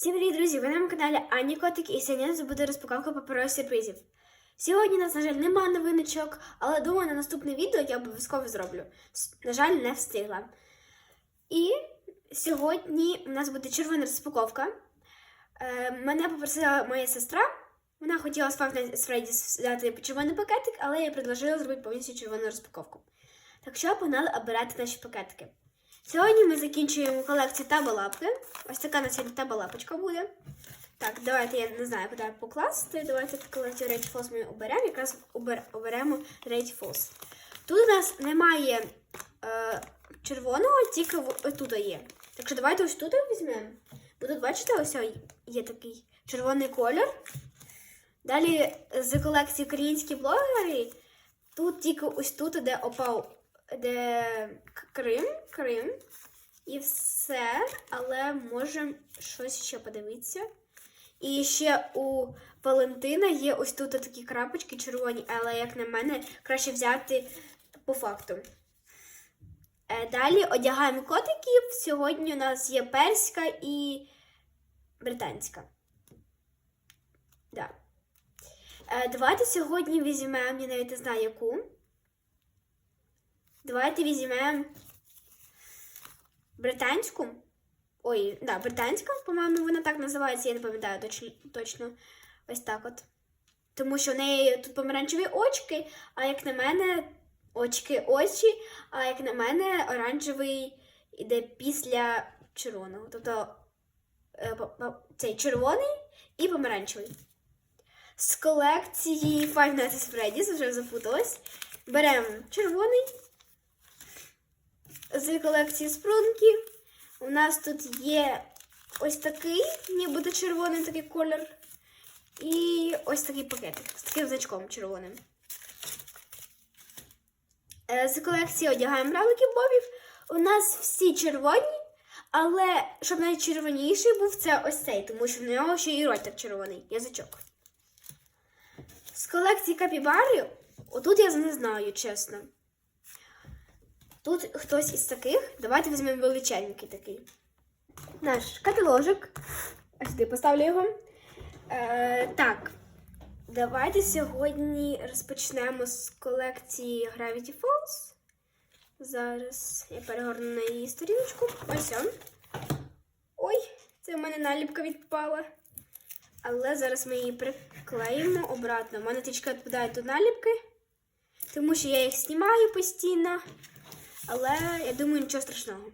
Всім привіт, друзі! Ви на моєму каналі Ані Котик і сьогодні буде розпаковка паперових сюрпризів. Сьогодні у нас, на жаль, немає новиночок, але думаю, на наступне відео я обов'язково зроблю. На жаль, не встигла. І сьогодні у нас буде червона розпаковка. Е, мене попросила моя сестра. Вона хотіла з Freddy's взяти червоний пакетик, але я предложила зробити повністю червону розпаковку. Так що погнали обирати наші пакетики. Сьогодні ми закінчуємо колекцію табалапки. Ось така на сьогодні табалапочка буде. Так, давайте я не знаю, куди покласти. Давайте колекцію Rage Falls ми оберемо. Якраз обер, оберемо Rage Falls. Тут у нас немає е, червоного, тільки тут є. Так що давайте ось тут візьмемо. Бо тут, бачите, ось є такий червоний колір. Далі з колекції українські блогери. Тут тільки ось тут, де опав, де Крим, Крим. І все, але можемо щось ще подивитися. І ще у Валентина є ось тут такі крапочки червоні, але, як на мене, краще взяти по факту. Е, Далі одягаємо котиків. Сьогодні у нас є перська і британська. Да. Е, Давайте сьогодні візьмемо, я навіть не знаю яку. Давайте візьмемо британську. Ой, да, британська, по-моєму, вона так називається, я не пам'ятаю точно. Ось так от. Тому що в неї тут помаранчеві очки, а як на мене, очки очі, а як на мене, оранжевий іде після червоного. Тобто е, цей червоний і помаранчевий. З колекції Five Nights at Freddy's, вже запуталась. Беремо червоний. З колекції спрунків. У нас тут є ось такий, нібито червоний такий колір. І ось такий пакетик з таким значком червоним. Е, З колекції одягаємо равликів бобів. У нас всі червоні, але щоб найчервоніший був це ось цей, тому що в нього ще і ротик червоний, язичок. З колекції капібари, отут я не знаю, чесно. Тут хтось із таких. Давайте візьмемо величенький такий. Наш каталожик. Ось сюди поставлю його. Е, так. Давайте сьогодні розпочнемо з колекції Gravity Falls. Зараз я перегорну на її сторіночку. Ось он. Ой, це в мене наліпка відпала. Але зараз ми її приклеїмо обратно. У мене трішки відпадають тут наліпки, тому що я їх знімаю постійно. Але я думаю, нічого страшного.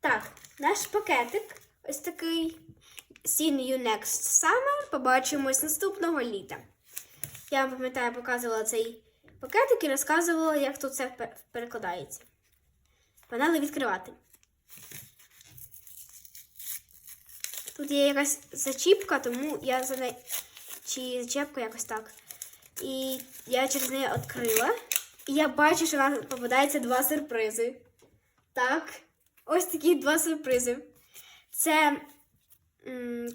Так, наш пакетик ось такий. See you next summer. Побачимось наступного літа. Я вам пам'ятаю, показувала цей пакетик і розказувала, як тут все перекладається. Погнали відкривати. Тут є якась зачіпка, тому я за неї. Чи зачепка якось так. І я через неї відкрила. І я бачу, що нам попадається два сюрпризи. Так, ось такі два сюрпризи. Це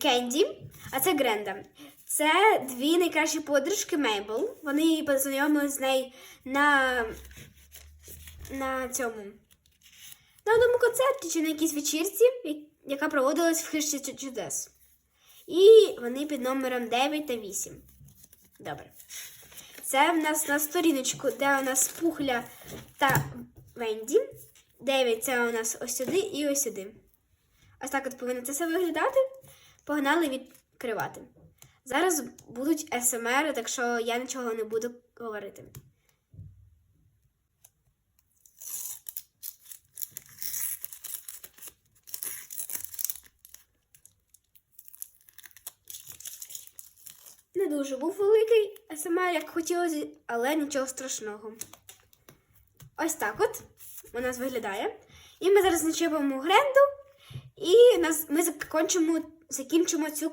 Кенді, а це Гренда. Це дві найкращі подружки Мейбл. Вони познайомилися з нею на, на цьому. На одному концерті чи на якійсь вечірці, яка проводилась в Чу- чудес. І вони під номером 9 та 8. Добре. Це в нас на сторіночку, де у нас пухля та Венді. 9 це у нас ось сюди і ось сюди. Ось так от повинно це все виглядати. Погнали відкривати. Зараз будуть СМР, так що я нічого не буду говорити. Дуже був великий СМР, як хотілося, але нічого страшного. Ось так от у нас виглядає. І ми зараз начепимо гренду, і нас, ми закінчимо, закінчимо цю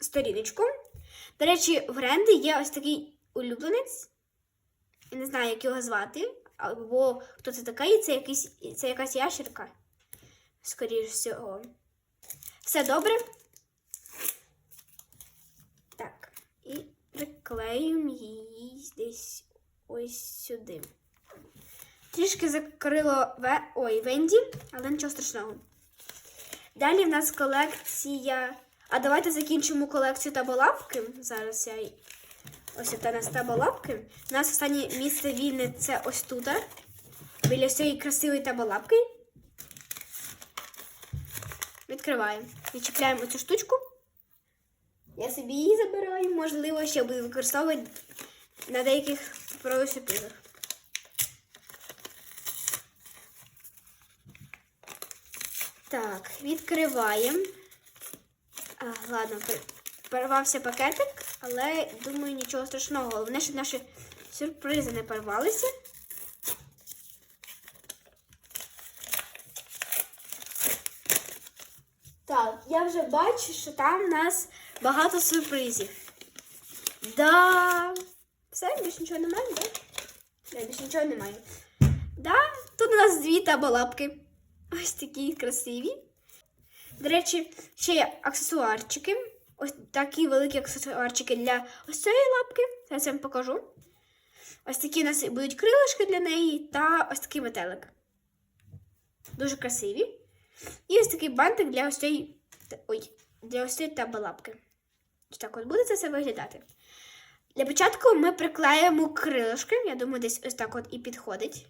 сторіночку. До речі, в Гренди є ось такий улюбленець. Я не знаю, як його звати, або хто це такий, це, якийсь, це якась ящерка. Скоріше всього. Все добре. Так, і приклеїмо її десь ось сюди. Трішки закрило ве... Ой, Венді, але нічого страшного. Далі в нас колекція А давайте закінчимо колекцію таболапки. Зараз я. Ось це нас таболапки. У нас останнє місце вільне це ось тут. Біля цієї красивої таболапки. Відкриваємо. Відчіпляємо цю штучку. Я собі її забираю, можливо, ще буду використовувати на деяких паперових. Так, відкриваємо. Ладно, порвався пакетик, але думаю, нічого страшного. Головне, щоб наші сюрпризи не порвалися. Так, я вже бачу, що там у нас багато сюрпризів. Да. Все, більше нічого немає, да? Да, більше нічого немає. Да, тут у нас дві табалапки. Ось такі красиві. До речі, ще є аксесуарчики. Ось такі великі аксесуарчики для ось цієї лапки. Зараз я вам покажу. Ось такі у нас будуть крилишки для неї та ось такий метелик. Дуже красиві. І ось такий бантик для ось цієї. Ой, для ось цієї табалапки. Так от буде це все виглядати. Для початку ми приклеїмо крилишки. Я думаю, десь ось так от і підходить.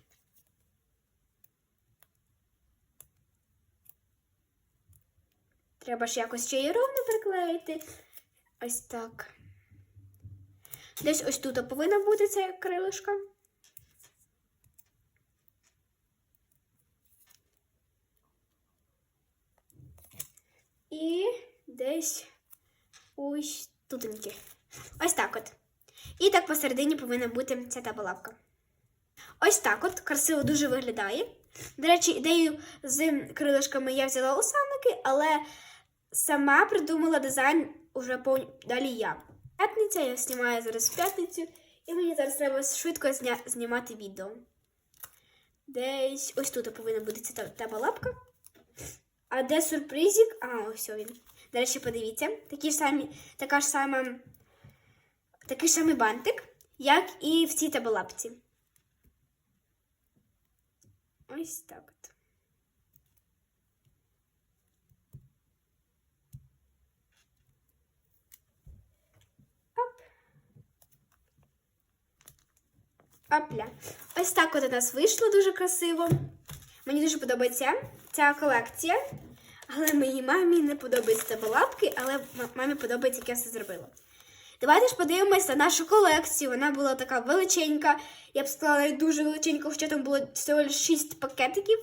Треба ж якось ще й ровно приклеїти. Ось так. Десь ось тут повинна бути ця крилишка. І десь ось тутеньки. Ось так от. І так посередині повинна бути ця табалавка. Ось так от, красиво дуже виглядає. До речі, ідею з крилишками я взяла у Санники, але сама придумала дизайн уже по... далі я. П'ятниця, я знімаю зараз п'ятницю, і мені зараз треба швидко зня... знімати відео. Десь ось тут повинна бути ця та- табалапка. А де сюрпризик? А, ось він. До речі, подивіться, такі ж самі, така ж сама, такий ж самий бантик, як і в цій табалапці. Ось так от. Оп. Опля. Ось так от у нас вийшло дуже красиво. Мені дуже подобається ця колекція. Але моїй мамі не подобаються табалапки, але мамі подобається, як я все зробила. Давайте ж подивимось на нашу колекцію. Вона була така величенька. Я б сказала, дуже величенька, хоча там було всього лише 6 пакетиків.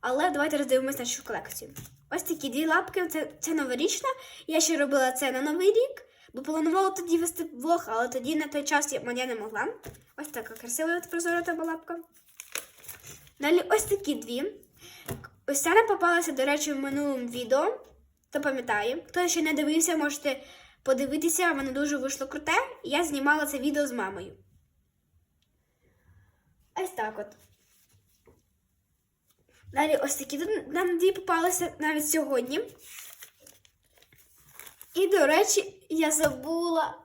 Але давайте роздивимось нашу колекцію. Ось такі дві лапки. Це, це новорічна. Я ще робила це на новий рік, бо планувала тоді вести влог, але тоді на той час я, я не могла. Ось така красива прозора та лапка. Далі ось такі дві. Ось ця нам попалася, до речі, в минулому відео. Хто пам'ятає? Хто ще не дивився, можете подивитися, воно дуже вийшло круте. Я знімала це відео з мамою. Ось так от. Далі ось такі нам дві попалися навіть сьогодні. І, до речі, я забула.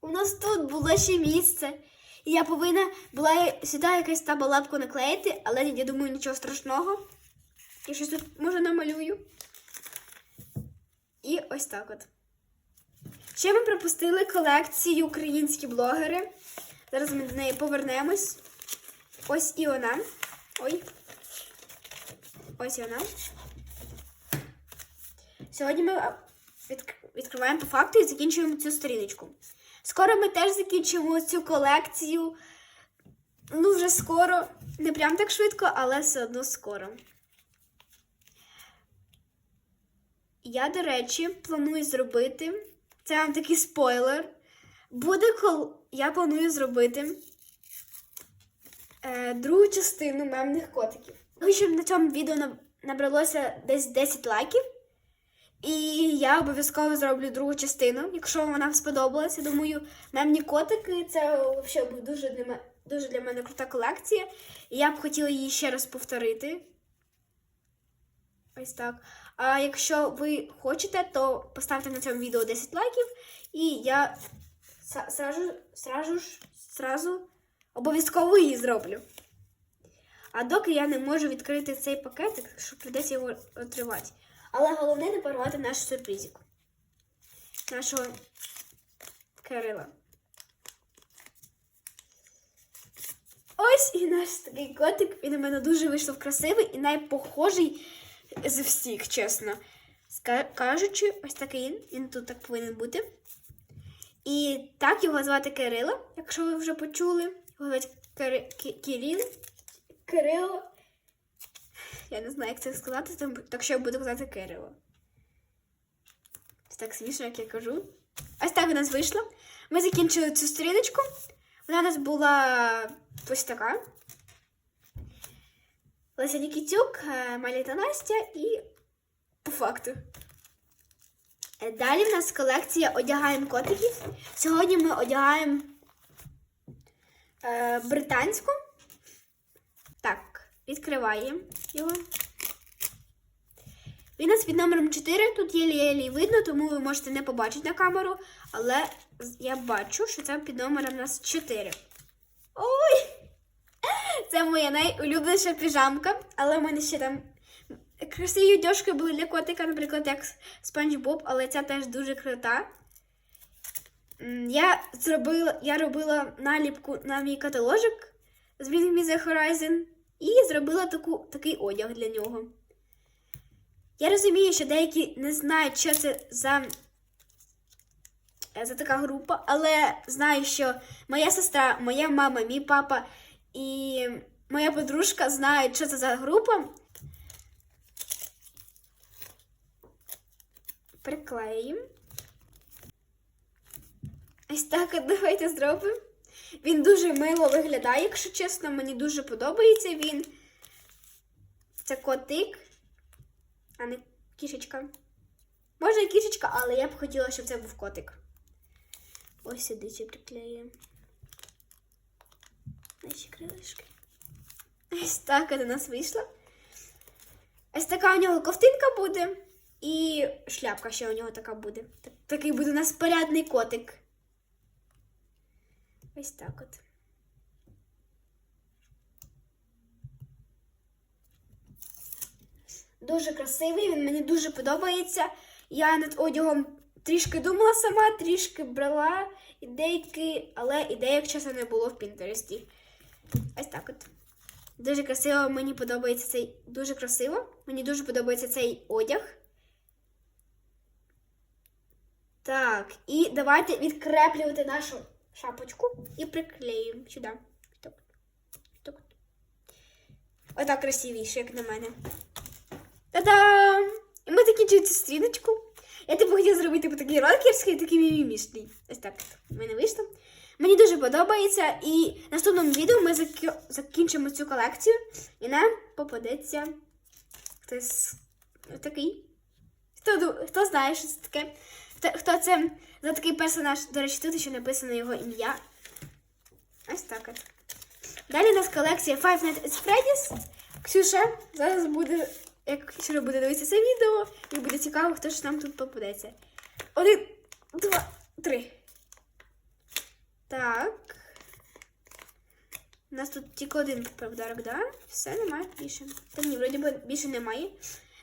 У нас тут було ще місце. І я повинна була сюди якась табалапку наклеїти, але я думаю, нічого страшного. Я щось тут може намалюю. І ось так от. Ще ми пропустили колекцію українські блогери. Зараз ми до неї повернемось. Ось і вона. Ой. Ось і вона. Сьогодні ми відкриваємо по факту і закінчуємо цю сторіночку. Скоро ми теж закінчимо цю колекцію. Ну, вже скоро. Не прям так швидко, але все одно скоро. Я, до речі, планую зробити. Це вам такий спойлер. Буде кол. Я планую зробити е, другу частину мемних котиків. Хочу, щоб на цьому відео набралося десь 10 лайків. І я обов'язково зроблю другу частину, якщо вона сподобалася. Думаю, мемні котики це взагалі буде дуже для мене, дуже для мене крута колекція. І я б хотіла її ще раз повторити. Ось так. А якщо ви хочете, то поставте на цьому відео 10 лайків, і я сразу, сразу, сразу обов'язково її зроблю. А доки я не можу відкрити цей пакетик, що прийдеться його відкривати. Але головне не порвати наш сюрпризик. нашого Кирила. Ось і наш такий котик. Він у мене дуже вийшов красивий і найпохожий з всіх, чесно. Кажучи, ось такий він. Тут так повинен бути. І так його звати Кирило, якщо ви вже почули. Його звати Кири... Ки- Кирил. Кирило. Я не знаю, як це сказати, так що я буду казати Кирило. Так смішно, як я кажу. Ось так у нас вийшло. Ми закінчили цю сторіночку. Вона у нас була ось така. Леся Нікітюк, е, Маліта Настя і по факту. Е, Далі в нас колекція одягаємо котиків. Сьогодні ми одягаємо е, британську. Так, відкриваємо його. Він у нас під номером 4. Тут єлі-єлі видно, тому ви можете не побачити на камеру. Але я бачу, що це під номером у нас 4. Ой! Це моя найулюбленіша піжамка, але в мене ще там красиві дошки були для котика, наприклад, як Спанч Боб, але ця теж дуже крута. Я зробила, я робила наліпку на мій каталожик з Bring Me The Horizon і зробила таку, такий одяг для нього. Я розумію, що деякі не знають, що це за, за така група, але знаю, що моя сестра, моя мама, мій папа і моя подружка знають, що це за група. Приклеїмо. Ось так от давайте зробимо. Він дуже мило виглядає, якщо чесно, мені дуже подобається він. Це котик, а не кішечка. Може і кішечка, але я б хотіла, щоб це був котик. Ось сюди ще приклеїмо. Наші крилишки. Ось так от у нас вийшло. Ось така у нього ковтинка буде. І шляпка ще у нього така буде. Такий буде у нас порядний котик. Ось так от. Дуже красивий, він мені дуже подобається. Я над одягом трішки думала сама, трішки брала ідейки, але ідеїк часу не було в Пінтересті. Ось так от. Дуже красиво, мені подобається цей. Дуже красиво. Мені дуже подобається цей одяг. Так, і давайте відкреплювати нашу шапочку і приклеїмо сюди. Так. Так. Отак красивіше, як на мене. Та-дам! І ми закінчили цю стріночку. Я типу хотіла зробити типу, такий рокерський, такий мімімішний. Ось так в мене вийшло. Мені дуже подобається. І в наступному відео ми закінчимо цю колекцію. І нам попадеться хтось такий. Хто, хто знає, що це таке? Хто, це за такий персонаж? До речі, тут ще написано його ім'я. Ось так от. Далі у нас колекція Five Nights at Freddy's. Ксюша зараз буде, як Ксюша буде дивитися це відео, і буде цікаво, хто ж нам тут попадеться. Один, два, три. Так. У нас тут тільки один подарок, да? Все, немає більше. Та ні, вроді би більше немає.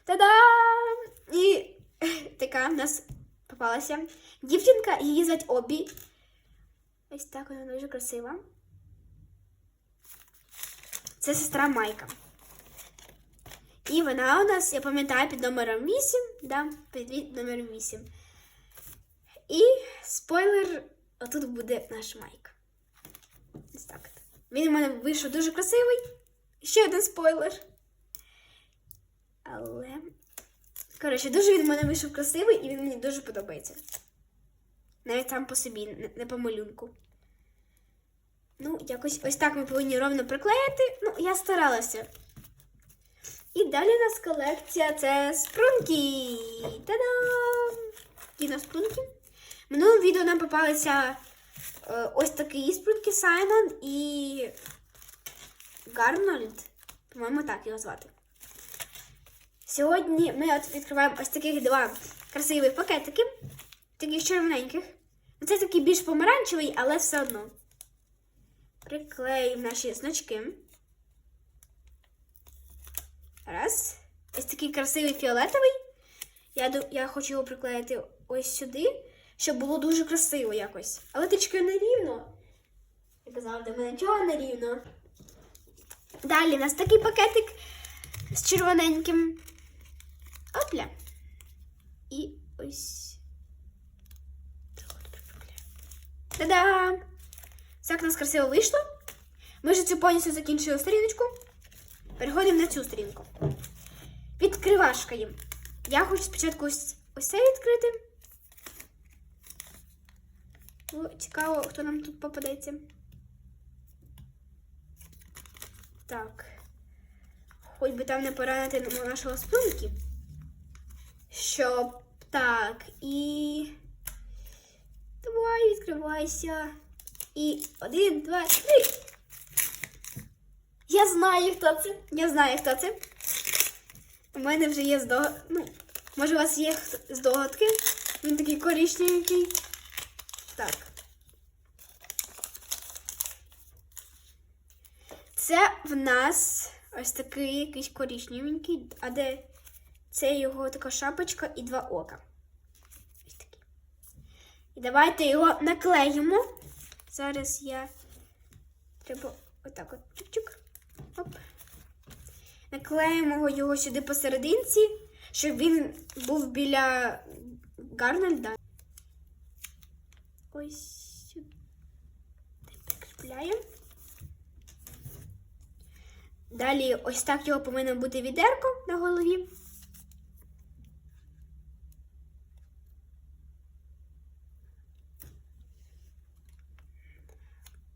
Та-дам! І така в нас попалася дівчинка, її звати Обі. Ось так вона дуже красива. Це сестра Майка. І вона у нас, я пам'ятаю, під номером 8. Да, під номером 8. І спойлер, отут буде наш Майк. Ось так. Він у мене вийшов дуже красивий. Ще один спойлер. Але. Коротше, дуже він у мене вийшов красивий і він мені дуже подобається. Навіть сам по собі, не- по малюнку. Ну, якось ось так ми повинні ровно приклеїти. Ну, я старалася. І далі у нас колекція це спрунки. Та-дам! Кіно спрунки. В минулому відео нам попалися е, ось такі спрунки Саймон і Гарнольд. По-моєму, так його звати. Сьогодні ми от відкриваємо ось таких два красивих пакетики, таких червоненьких. Ну, Це такий більш помаранчевий, але все одно. Приклеїмо наші значки. Раз. Ось такий красивий фіолетовий. Я, я хочу його приклеїти ось сюди, щоб було дуже красиво якось. Але трішки нерівно. Як завжди, в мене нічого не рівно. Далі у нас такий пакетик з червоненьким. Опля. І ось. Та-дам! Так у нас красиво вийшло. Ми вже цю повністю закінчили сторіночку. Переходимо на цю сторінку. Відкривашка їм. Я хочу спочатку ось, ось це відкрити. Цікаво, хто нам тут попадеться. Так. Хоч би там не поранити нашого спинки. Щоб так. І. Давай, відкривайся. І один, два, три. Я знаю, хто це. Я знаю, хто це. У мене вже є здогад... Ну, може, у вас є здогадки? Він такий коричневенький. Так. Це в нас ось такий якийсь коричневенький, а де це його така шапочка і два ока. Ось такі. І давайте його наклеїмо. Зараз я треба отак от чук-чук. Оп. Наклеїмо його сюди посерединці, щоб він був біля Гарнольда. Ось сюди прикріпляємо. Далі ось так його повинно бути відерко на голові.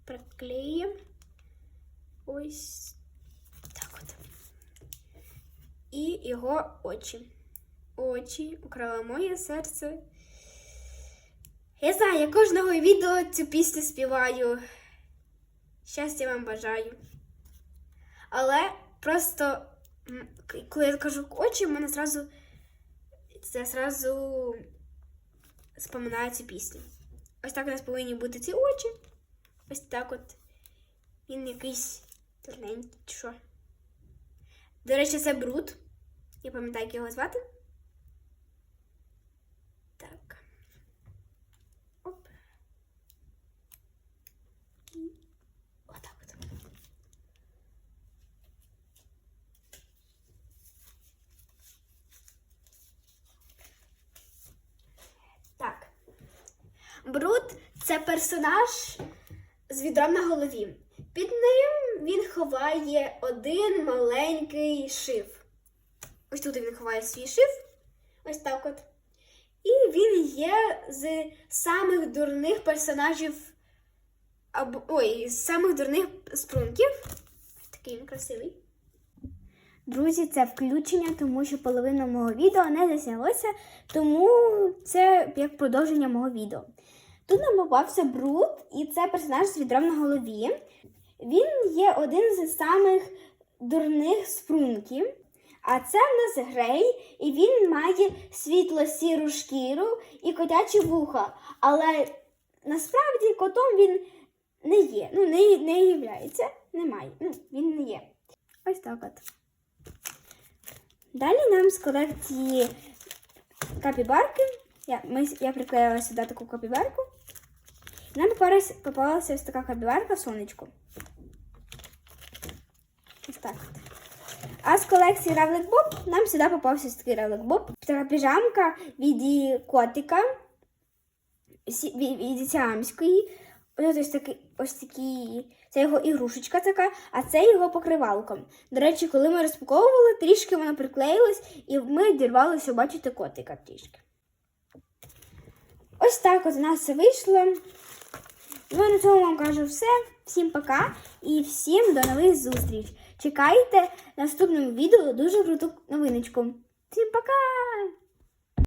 Приклеїмо. Ось так от. І його очі. Очі украло моє серце. Я знаю, я кожного відео цю пісню співаю. Щастя вам бажаю. Але просто, коли я кажу очі, в мене зразу це зразу споминаю цю пісню. Ось так у нас повинні бути ці очі. Ось так от. Він якийсь дурненький, що. До речі, це бруд. Я пам'ятаю, як його звати. Так. Оп. І отак от. Так. Бруд це персонаж з відром на голові. Під ним він ховає один маленький шиф. Ось тут він ховає свій шиф. Ось так от. І він є з самих дурних персонажів. Або, ой, з самих дурних спрунків. Ось такий він красивий. Друзі, це включення, тому що половина мого відео не заснялося, тому це як продовження мого відео. Тут нам попався Брут, і це персонаж з відром на голові. Він є один з самих дурних спрунків. А це в нас грей, і він має світло-сіру шкіру і котячі вуха. Але насправді котом він не є. Ну, не, не являється. Немає. Ну, він не є. Ось так от. Далі нам з колекції капібарки. Я, ми, я приклеїла сюди таку капібарку. Нам попалася, ось така капібарка сонечко. Ось так. А з колекції Равлик Боб нам сюди попався ось такий Равлик Боб. Така піжамка від котика, від, сіамської. Ось ось такий, ось такий, це його ігрушечка така, а це його покривалко. До речі, коли ми розпаковували, трішки воно приклеїлось, і ми дірвалося бачити котика трішки. Ось так от у нас все вийшло. Ну, на цьому вам кажу все. Всім пока і всім до нових зустріч. Чекайте в наступному відео дуже круту новиночку. Всім пока!